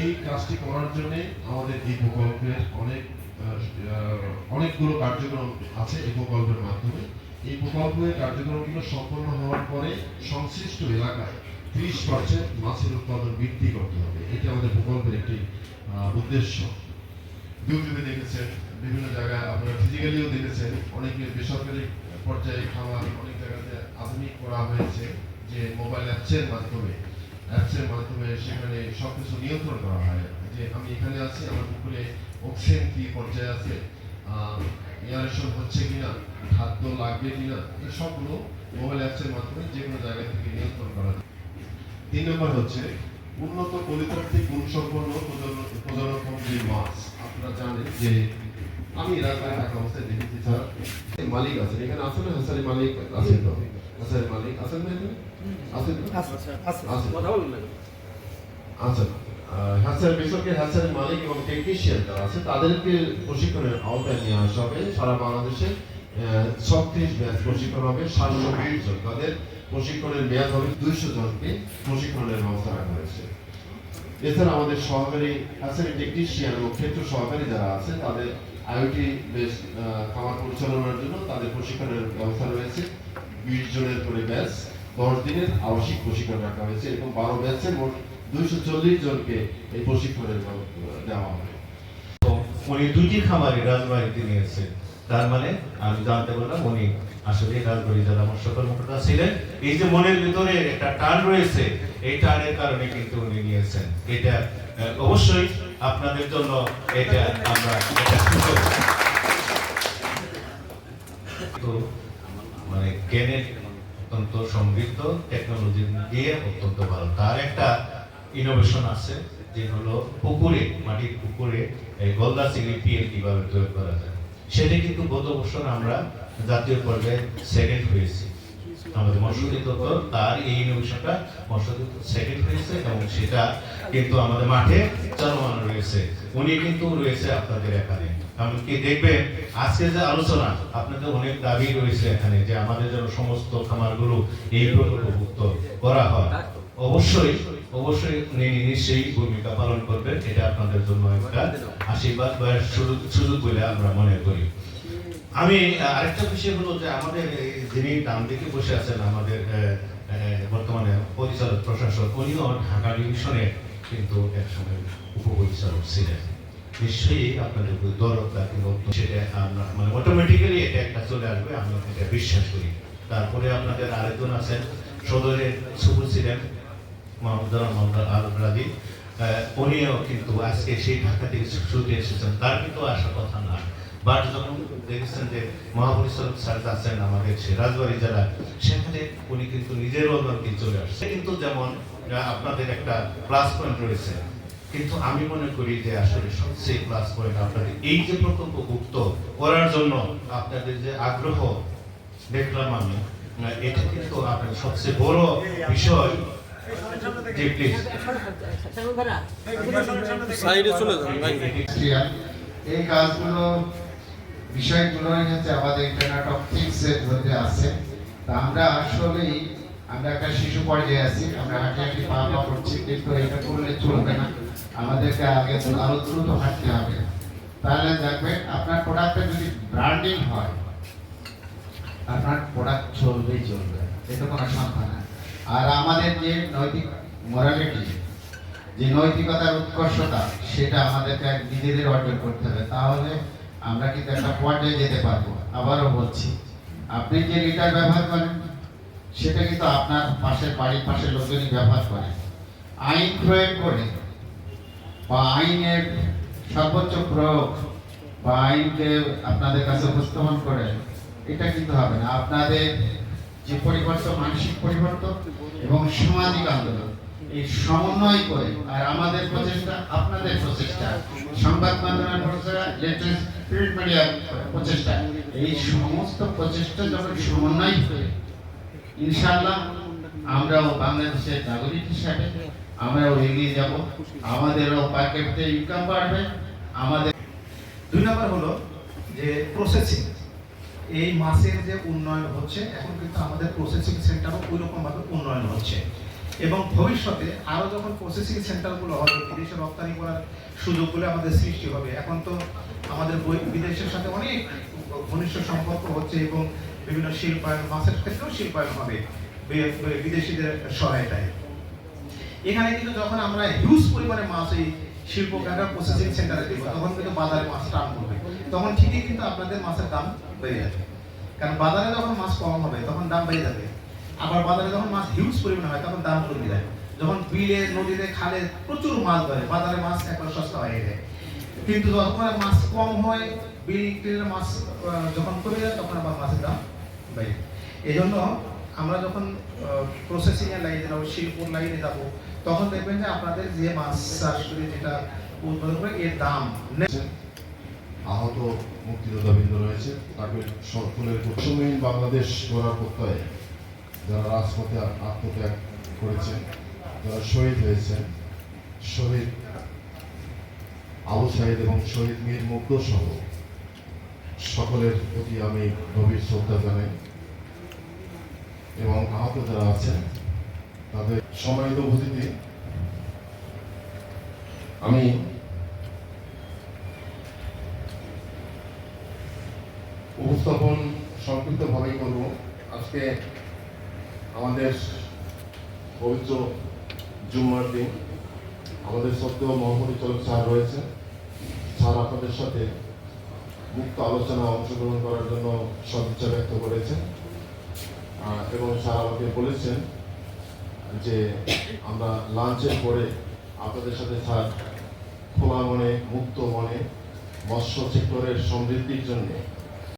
এই কাজটি করার জন্য আমাদের এই প্রকল্পের অনেক অনেকগুলো কার্যক্রম আছে এই প্রকল্পের মাধ্যমে। এই প্রকল্পের কার্যক্রমগুলো সম্পন্ন হওয়ার পরে সংশ্লিষ্ট এলাকায় ত্রিশ পার্সেন্ট মাছের উৎপাদন বৃদ্ধি করতে হবে। এটি আমাদের প্রকল্পের একটি উদ্দেশ্য। ইউটিউবে দেখেছেন, বিভিন্ন জায়গায় আপনারা ফিজিক্যালিও দেখেছেন, অনেকে বেসরকারি পর্যায়ে খাবার অনেক জায়গাতে আধুনিক করা হয়েছে যে মোবাইল অ্যাপসের মাধ্যমে। অ্যাপসের মাধ্যমে সেখানে সবকিছু নিয়ন্ত্রণ করা হয়। যে আমি এখানে আছি, আমার পুকুরে অক্সিজেন কি পর্যায়ে আছে এয়ারেশন হচ্ছে কিনা, খাদ্য লাগবে কিনা, এই সবগুলো মোবাইল অ্যাপসের মাধ্যমে যে কোনো জায়গা থেকে নিয়ন্ত্রণ করা যায়। তিন নম্বর হচ্ছে উন্নত পরিতাত্ত্বিক গুণসম্পন্ন প্রজনন প্রজননক্ষম যে মাছ। আপনারা জানেন যে আমি রাজবাড়ি থাকা অবস্থায় দেখেছি, স্যার। মালিক আছেন, এখানে না হাসারি মালিক আছেন তো। হাসারি মালিক? আছেন না আছেন আছেন। কথা বলুন না আচ্ছা। হ্যাচার বেসরকারি হ্যাচারের মালিক এবং টেকনিশিয়ান যারা আছে তাদেরকে প্রশিক্ষণের আওতায় নিয়ে আসা হবে। সারা বাংলাদেশে ছত্রিশ ব্যাচ প্রশিক্ষণ হবে সাতশো বিশ জন। তাদের প্রশিক্ষণের মেয়াদ হবে দুইশো জনকে প্রশিক্ষণের ব্যবস্থা রাখা হয়েছে। এছাড়া আমাদের সহকারী হ্যাচারি টেকনিশিয়ান এবং ক্ষেত্র সহকারী যারা আছে তাদের আইওটি বেস খামার পরিচালনার জন্য তাদের প্রশিক্ষণের ব্যবস্থা রয়েছে। বিশ জনের করে ব্যাচ দশ দিনের আবাসিক প্রশিক্ষণ রাখা হয়েছে এবং বারো ব্যাচে মোট দুইশো চল্লিশ জনকে এই প্রশিক্ষণের দেওয়া হবে। উনি দুটি খামারে রাজবাড়িতে নিয়েছেন তার মানে আমি জানতে পারলাম উনি আসলে রাজবাড়ি জেলা মৎস্যকর মুখটা ছিলেন, এই যে মনের ভিতরে একটা টান রয়েছে, এই টানের কারণে কিন্তু উনি নিয়েছেন। এটা অবশ্যই আপনাদের জন্য এটা আমরা তো মানে জ্ঞানের অত্যন্ত সমৃদ্ধ টেকনোলজি দিয়ে অত্যন্ত ভালো। তার একটা ইনোভেশন আছে, যে হলো পুকুরে, মাটির পুকুরে এই গলদা চিংড়ি পিএল কীভাবে তৈরি করা যায়। সেটা কিন্তু গত বছর আমরা জাতীয় পর্যায়ে সেকেন্ড হয়েছি। আমাদের মৎস্যদিত তার এই ইনোভেশনটা মৎস্যদিত সেকেন্ড হয়েছে এবং সেটা কিন্তু আমাদের মাঠে চলমান রয়েছে। উনি কিন্তু রয়েছে আপনাদের এখানে। এমনকি দেখবেন, আজকে যে আলোচনা, আপনাদের অনেক দাবি রয়েছে এখানে যে আমাদের যেন সমস্ত খামারগুলো এই প্রকল্পভুক্ত করা হয়। অবশ্যই অবশ্যই উনি নিশ্চয়ই ভূমিকা পালন করবেন, এটা আপনাদের জন্য একটা আশীর্বাদ বা সুযোগ বলে আমরা মনে করি। আমি আরেকটা বিষয় হলো যে আমাদের যিনি ডান দিকে বসে আছেন, আমাদের বর্তমানে পরিচালক, প্রশাসক, উনিও ঢাকা ডিভিশনের কিন্তু একসময় উপপরিচালক ছিলেন। নিশ্চয়ই আপনাদের দরদটা কিন্তু সেটা মানে অটোমেটিক্যালি এটা একটা চলে আসবে, আমরা এটা বিশ্বাস করি। তারপরে আপনাদের আরেকজন আছেন, সদরের সুপুর ছিলেন, মোহাম্মদ মোহাম্মদ আল রাজি। উনিও কিন্তু আজকে সেই ঢাকা থেকে ছুটে এসেছেন। তার কিন্তু আসার কথা না। বাট যখন দেখেছেন যে মহাপরিচালক স্যার আছেন আমাদের সে রাজবাড়ি জেলা সেখানে উনি কিন্তু নিজের চলে আসছে কিন্তু যেমন আপনাদের একটা প্লাস পয়েন্ট রয়েছে। কিন্তু আমি মনে করি যে আসলে সবচেয়ে প্লাস পয়েন্ট আপনাদের এই যে প্রকল্প মুক্ত করার জন্য আপনাদের যে আগ্রহ দেখলাম আমি এটা কিন্তু আপনাদের সবচেয়ে বড় বিষয়। জি প্লিজ সাইডে চলে যান এই কাজগুলো বিষয়গুলো হচ্ছে আমাদের ইন্টারনেট অফ থিংস এর মধ্যে আছে। তা আমরা আসলেই, আমরা একটা শিশু পর্যায়ে আছি, আমরা হাঁটি হাঁটি করছি, কিন্তু এটা করলে চলবে না। আমাদেরকে আগে আরও দ্রুত হাঁটতে হবে। তাহলে দেখবেন, আপনার প্রোডাক্টটা যদি ব্র্যান্ডিং হয়, আপনার প্রোডাক্ট চলবেই চলবে। এটা কোনো আর আমাদের যে নৈতিক মোরালিটি যে নৈতিকতার উৎকর্ষতা, সেটা আমাদেরকে নিজেদের অর্জন করতে হবে। তাহলে আমরা কিন্তু একটা পর্যায়ে যেতে পারব? আবারও বলছি, আপনি যে লিটার ব্যবহার করেন, সেটা কিন্তু আপনার পাশের বাড়ির পাশের লোকজনই ব্যবহার করে। আইন প্রয়োগ করে বা আইনের সর্বোচ্চ প্রয়োগ বা আইনকে আপনাদের কাছে উপস্থাপন করে, এটা কিন্তু হবে না। আপনাদের যে পরিবর্তন, মানসিক পরিবর্তন এবং সামাজিক আন্দোলন এই সমন্বয় করে, আর আমাদের প্রচেষ্টা, আপনাদের প্রচেষ্টা, সংবাদ মাধ্যমের ইলেকট্রনিক প্রিন্ট মিডিয়ার প্রচেষ্টা, এই সমস্ত প্রচেষ্টা যখন সমন্বয় করে, ইনশাআল্লাহ আমরাও বাংলাদেশের নাগরিক হিসাবে আমরাও এগিয়ে যাব, আমাদেরও পার ক্যাপিটাল ইনকাম বাড়বে, আমাদের দুই নম্বর হলো যে প্রসেসিং এই মাছের যে উন্নয়ন হচ্ছে, এখন কিন্তু আমাদের প্রসেসিং সেন্টারও ওই রকম ভাবে উন্নয়ন হচ্ছে। এবং ভবিষ্যতে আরও যখন প্রসেসিং সেন্টারগুলো হবে, বিদেশে রপ্তানি করার সুযোগগুলো আমাদের সৃষ্টি হবে। এখন তো আমাদের বিদেশের সাথে অনেক ঘনিষ্ঠ সম্পর্ক হচ্ছে এবং বিভিন্ন শিল্পায়ন, মাছের ক্ষেত্রেও শিল্পায়ন হবে বিদেশিদের সহায়তায়। এখানে কিন্তু যখন আমরা হিউজ পরিমাণে মাছ এই শিল্প কারখানা প্রসেসিং সেন্টারে দেবো, তখন কিন্তু বাজারে মাছ টান করবে তখন ঠিকই কিন্তু আপনাদের মাছের দাম বেড়ে যাবে। কারণ বাজারে যখন মাছ কম হবে, তখন দাম বেড়ে যাবে। আবার বাজারে যখন মাছ হিউজ পরিমাণে হয়, তখন দাম কমে যায়। যখন বিলে, নদীতে, খালে প্রচুর মাছ ধরে, বাজারে মাছ একবার সস্তা হয়ে যায়। কিন্তু যখন মাছ কম হয়, বিল মাছ যখন কমে যায়, তখন আবার মাছের দাম বেড়ে এই জন্য আমরা যখন প্রসেসিং এর লাইনে যাব, শিল্পর লাইনে যাব, তখন দেখবেন যে আপনাদের যে মাছ চাষ করে যেটা উৎপাদন করে, এর দাম আহত মুক্তিযোদ্ধাবৃন্দ রয়েছে। তাকে সকলের সমীন বাংলাদেশ গড়ার প্রত্যয়ে যারা রাজপথে আত্মত্যাগ করেছেন, যারা শহীদ হয়েছেন, শহীদ আবু সাইদ এবং শহীদ মীর মুগ্ধ সহ সকলের প্রতি আমি গভীর শ্রদ্ধা জানাই এবং আহত যারা আছেন, তাদের সম্মানিত উপস্থিতি। আমি উপস্থাপন সংক্ষিপ্তভাবেই করব। আজকে আমাদের পবিত্র জুম্মার দিন। আমাদের সত্ত্বেও মহাপরিচালক স্যার রয়েছে স্যার আপনাদের সাথে মুক্ত আলোচনা অংশগ্রহণ করার জন্য সদিচ্ছা ব্যক্ত করেছেন। এবং স্যার আমাকে বলেছেন যে আমরা লাঞ্চের পরে আপনাদের সাথে স্যার খোলা মনে, মুক্ত মনে, মৎস্য সেক্টরের সমৃদ্ধির জন্য